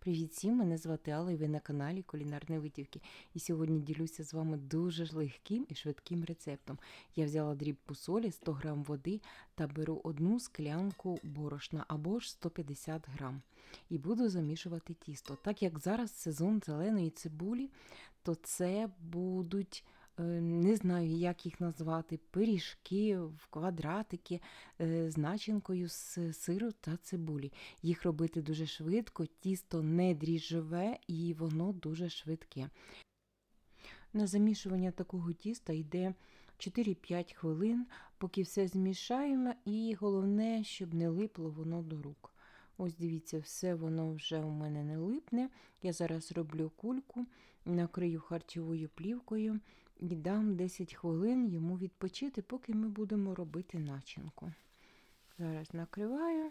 Привіт всім! Мене звати Алла і ви на каналі Кулінарні Витівки. І сьогодні ділюся з вами дуже легким і швидким рецептом. Я взяла дрібку солі, 100 г води та беру одну склянку борошна або ж 150 г. І буду замішувати тісто. Так як зараз сезон зеленої цибулі, то це будуть. Е, Не знаю, як їх назвати, пиріжки, в квадратики е, з начинкою з сиру та цибулі. Їх робити дуже швидко, тісто не дріжджове і воно дуже швидке. На замішування такого тіста йде 4-5 хвилин, поки все змішаємо, і головне, щоб не липло воно до рук. Ось дивіться, все воно вже у мене не липне. Я зараз роблю кульку, накрию харчовою плівкою і дам 10 хвилин йому відпочити, поки ми будемо робити начинку. Зараз накриваю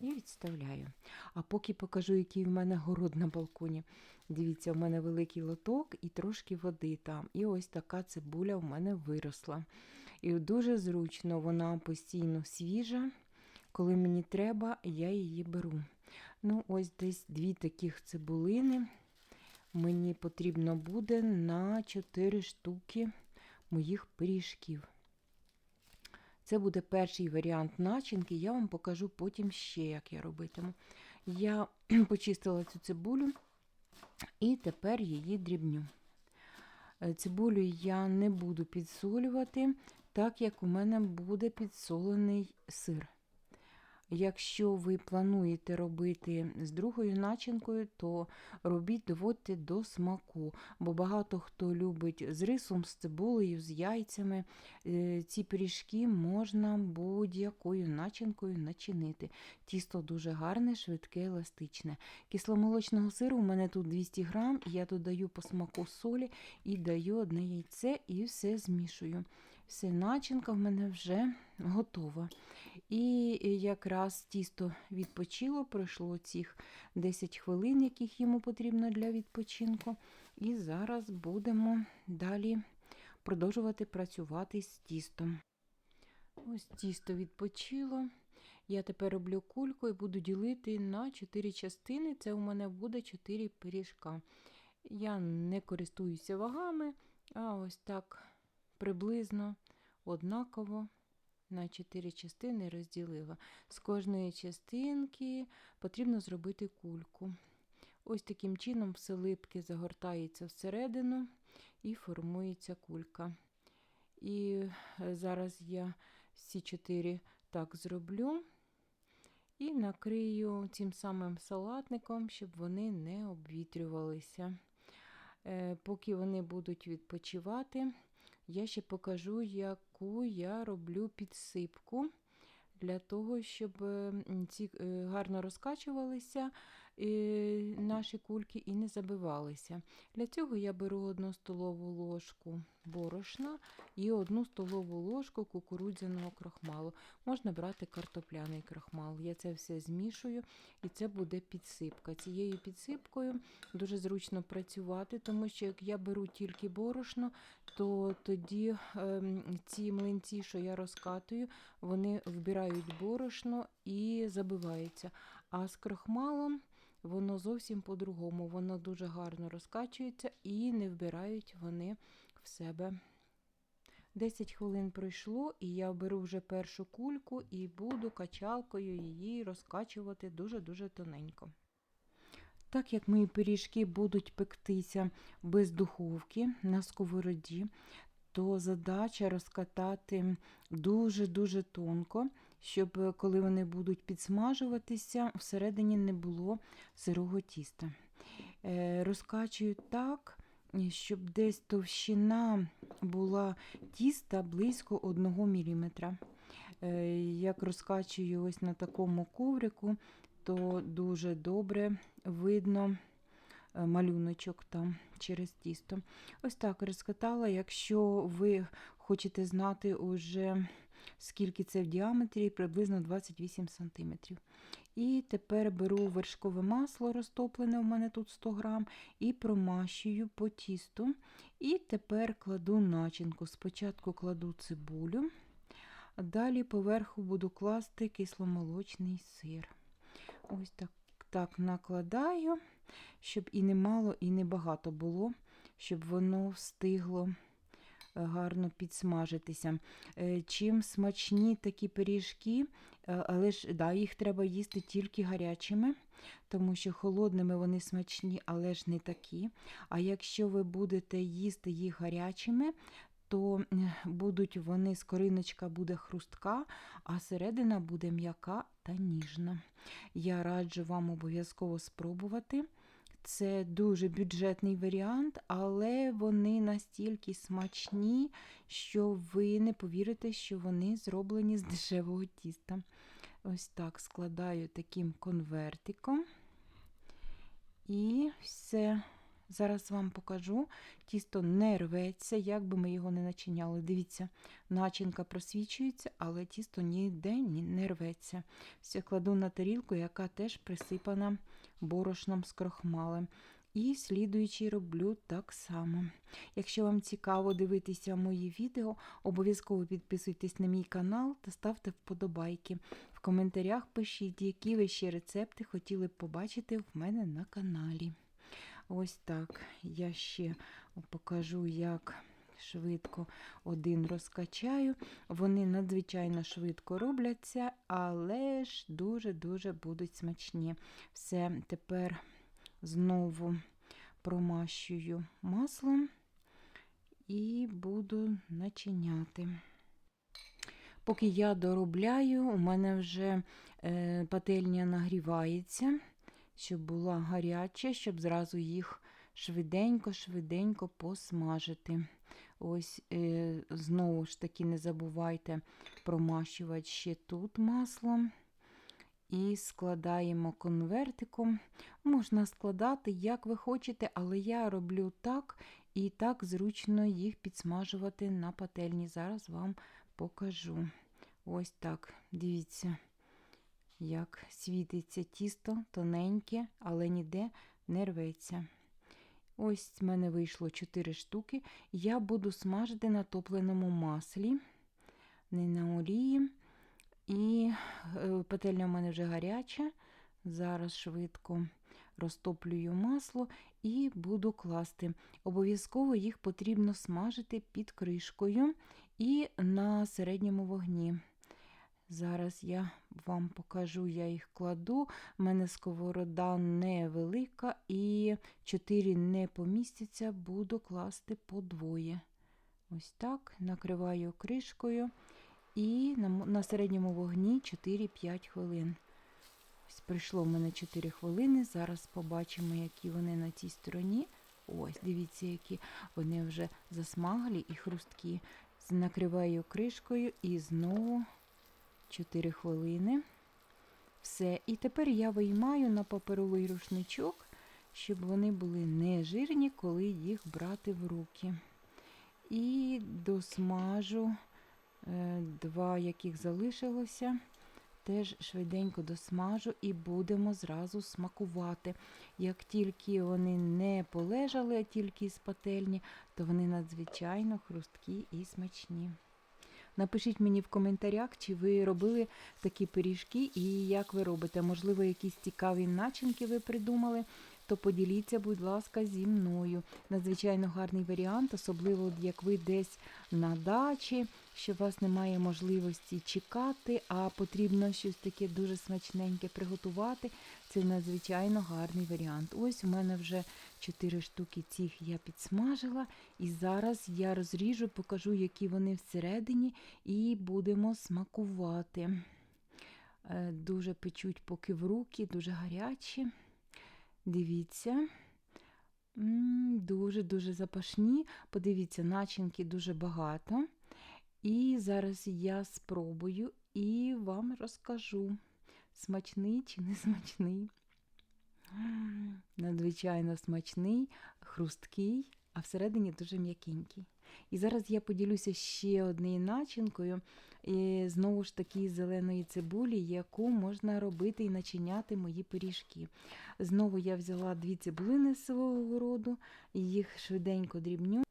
і відставляю. А поки покажу, який в мене город на балконі. Дивіться, в мене великий лоток і трошки води там. І ось така цибуля в мене виросла. І дуже зручно, вона постійно свіжа. Коли мені треба, я її беру. Ну, ось десь дві таких цибулини. Мені потрібно буде на 4 штуки моїх пиріжків. Це буде перший варіант начинки, я вам покажу потім ще, як я робитиму. Я почистила цю цибулю і тепер її дрібню. Е, Цибулю я не буду підсолювати, так як у мене буде підсолений сир. Якщо ви плануєте робити з другою начинкою, то робіть, доводьте до смаку, бо багато хто любить з рисом, з цибулею, з яйцями. Е, Ці пиріжки можна будь-якою начинкою начинити. Тісто дуже гарне, швидке, еластичне. Кисломолочного сиру у мене тут 200 грам, я додаю по смаку солі і даю одне яйце і все змішую. Все, начинка в мене вже готова. І якраз тісто відпочило, пройшло цих 10 хвилин, яких йому потрібно для відпочинку. І зараз будемо далі продовжувати працювати з тістом. Ось тісто відпочило. Я тепер роблю кульку і буду ділити на 4 частини. Це у мене буде 4 пиріжка. Я не користуюся вагами, а ось так приблизно однаково на 4 частини розділила. З кожної частинки потрібно зробити кульку. Ось таким чином все липке загортається всередину і формується кулька. І зараз я всі чотири так зроблю і накрию цим самим салатником, щоб вони не обвітрювалися. Е, Поки вони будуть відпочивати, я ще покажу, яку я роблю підсипку для того, щоб ці е, гарно розкачувалися наші кульки і не забивалися. Для цього я беру одну столову ложку борошна і одну столову ложку кукурудзяного крохмалу. Можна брати картопляний крохмал. Я це все змішую, і це буде підсипка. Цією підсипкою дуже зручно працювати, тому що як я беру тільки борошно, то тоді ем, ці млинці, що я розкатую, вони вбирають борошно і забиваються. А з крохмалом воно зовсім по-другому. Воно дуже гарно розкачується і не вбирають вони в себе. 10 хвилин пройшло, і я беру вже першу кульку і буду качалкою її розкачувати дуже-дуже тоненько. Так як мої пиріжки будуть пектися без духовки на сковороді, то задача розкатати дуже-дуже тонко, щоб е, коли вони будуть підсмажуватися, всередині не було сирого тіста. Е, Розкачую так, щоб десь товщина була тіста близько 1 мм. Е, Як розкачую ось на такому коврику, то дуже добре видно малюночок там через тісто. Ось так розкатала. Якщо ви хочете знати уже скільки це в діаметрі, приблизно 28 см. І тепер беру вершкове масло розтоплене, у мене тут 100 грам, і промащую по тісту. І тепер кладу начинку. Спочатку кладу цибулю, далі поверху буду класти кисломолочний сир. Ось так так накладаю, щоб і не мало, і не багато було, щоб воно встигло гарно підсмажитися. Е, Чим смачні такі пиріжки, е, але ж да, їх треба їсти тільки гарячими, тому що холодними вони смачні, але ж не такі. А якщо ви будете їсти їх гарячими, то е, будуть вони, скориночка буде хрустка, а середина буде м'яка та ніжна. Я раджу вам обов'язково спробувати. Це дуже бюджетний варіант, але вони настільки смачні, що ви не повірите, що вони зроблені з дешевого тіста. Ось так складаю таким конвертиком. І все. Зараз вам покажу. Тісто не рветься, як би ми його не начиняли. Дивіться, начинка просвічується, але тісто ніде не рветься. Все кладу на тарілку, яка теж присипана борошном з крохмалем. І слідуючи роблю так само. Якщо вам цікаво дивитися мої відео, обов'язково підписуйтесь на мій канал та ставте вподобайки. В коментарях пишіть, які ви ще рецепти хотіли б побачити в мене на каналі. Ось так. Я ще покажу, як швидко один розкачаю. Вони надзвичайно швидко робляться, але ж дуже-дуже будуть смачні. Все, тепер знову промащую маслом і буду начиняти. Поки я доробляю, у мене вже е, пательня нагрівається, щоб була гаряча, щоб зразу їх швиденько-швиденько посмажити. Ось е, знову ж таки не забувайте промащувати ще тут маслом. І складаємо конвертиком. Можна складати, як ви хочете, але я роблю так, і так зручно їх підсмажувати на пательні. Зараз вам покажу. Ось так, дивіться, як світиться тісто, тоненьке, але ніде не рветься. Ось в мене вийшло 4 штуки. Я буду смажити на топленому маслі, не на олії. І е, пательня в мене вже гаряча. Зараз швидко розтоплюю масло і буду класти. Обов'язково їх потрібно смажити під кришкою і на середньому вогні. Зараз я вам покажу, я їх кладу. У мене сковорода невелика і 4 не помістяться, буду класти по двоє. Ось так, накриваю кришкою і на, середньому вогні 4-5 хвилин. Ось Прийшло в мене 4 хвилини. Зараз побачимо, які вони на цій стороні. Ось, дивіться, які вони вже засмаглі і хрусткі. Накриваю кришкою і знову 4 хвилини. Все. І тепер я виймаю на паперовий рушничок, щоб вони були не жирні, коли їх брати в руки. І досмажу е, два, яких залишилося. Теж швиденько досмажу і будемо зразу смакувати. Як тільки вони не полежали, а тільки з пательні, то вони надзвичайно хрусткі і смачні. Напишіть мені в коментарях, чи ви робили такі пиріжки і як ви робите. Можливо, якісь цікаві начинки ви придумали, то поділіться, будь ласка, зі мною. Надзвичайно гарний варіант, особливо як ви десь на дачі, що у вас немає можливості чекати, а потрібно щось таке дуже смачненьке приготувати. Це надзвичайно гарний варіант. Ось у мене вже 4 штуки цих я підсмажила. І зараз я розріжу, покажу, які вони всередині, і будемо смакувати. Е, дуже печуть поки в руки, дуже гарячі. Дивіться. Дуже-дуже запашні. Подивіться, начинки дуже багато. І зараз я спробую і вам розкажу, смачний чи не смачний. Надзвичайно смачний, хрусткий, а всередині дуже м'якенький. І зараз я поділюся ще однією начинкою, і знову ж таки зеленої цибулі, яку можна робити і начиняти мої пиріжки. Знову я взяла дві цибулини з свого городу, їх швиденько дрібню.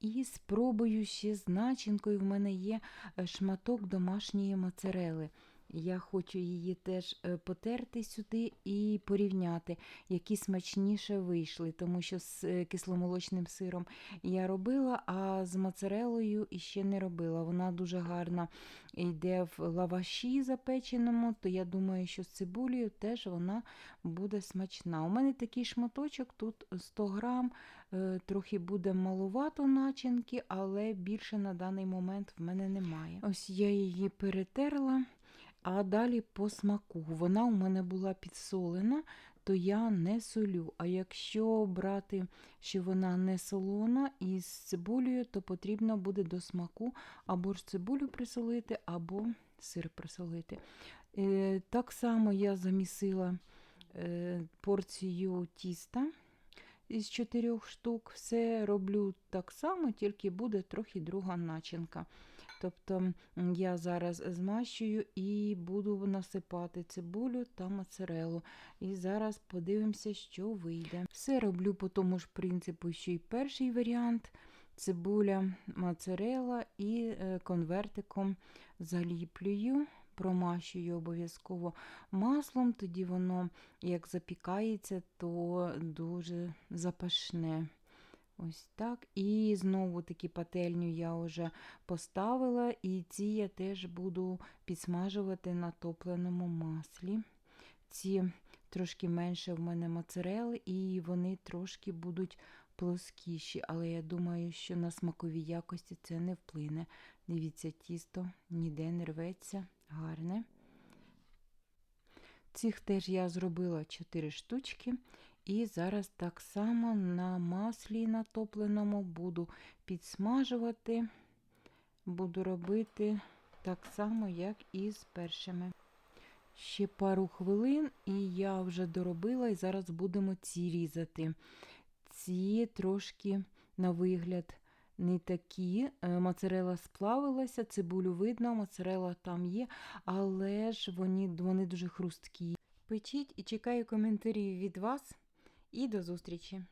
І спробую ще з начинкою. В мене є шматок домашньої моцарели. Я хочу її теж е, потерти сюди і порівняти, які смачніше вийшли, тому що з е, кисломолочним сиром я робила, а з моцарелою іще не робила. Вона дуже гарно йде в лаваші запеченому, то я думаю, що з цибулею теж вона буде смачна. У мене такий шматочок, тут 100 грам, е, трохи буде маловато начинки, але більше на даний момент в мене немає. Ось я її перетерла. А далі по смаку. Вона у мене була підсолена, то я не солю. А якщо брати, що вона не солона і з цибулею, то потрібно буде до смаку або ж цибулю присолити, або сир присолити. Е, так само я замісила е, порцію тіста із чотирьох штук. Все роблю так само, тільки буде трохи друга начинка. Тобто я зараз змащую і буду насипати цибулю та моцарелу. І зараз подивимося, що вийде. Все роблю по тому ж принципу, що й перший варіант. Цибуля, моцарела і е, конвертиком заліплюю, промащую обов'язково маслом, тоді воно, як запікається, то дуже запашне. Ось так. І знову таки пательню я вже поставила, і ці я теж буду підсмажувати на топленому маслі. Ці трошки менше в мене моцарели, і вони трошки будуть плоскіші, але я думаю, що на смакові якості це не вплине. Дивіться, тісто ніде не рветься, гарне. Цих теж я зробила 4 штучки. І зараз так само на маслі натопленому буду підсмажувати, буду робити так само, як і з першими. Ще пару хвилин, і я вже доробила, і зараз будемо ці різати. Ці трошки на вигляд не такі. Е, Моцарела сплавилася, цибулю видно, моцарела там є, але ж вони, вони дуже хрусткі. Печіть і чекаю коментарів від вас. І до зустрічі!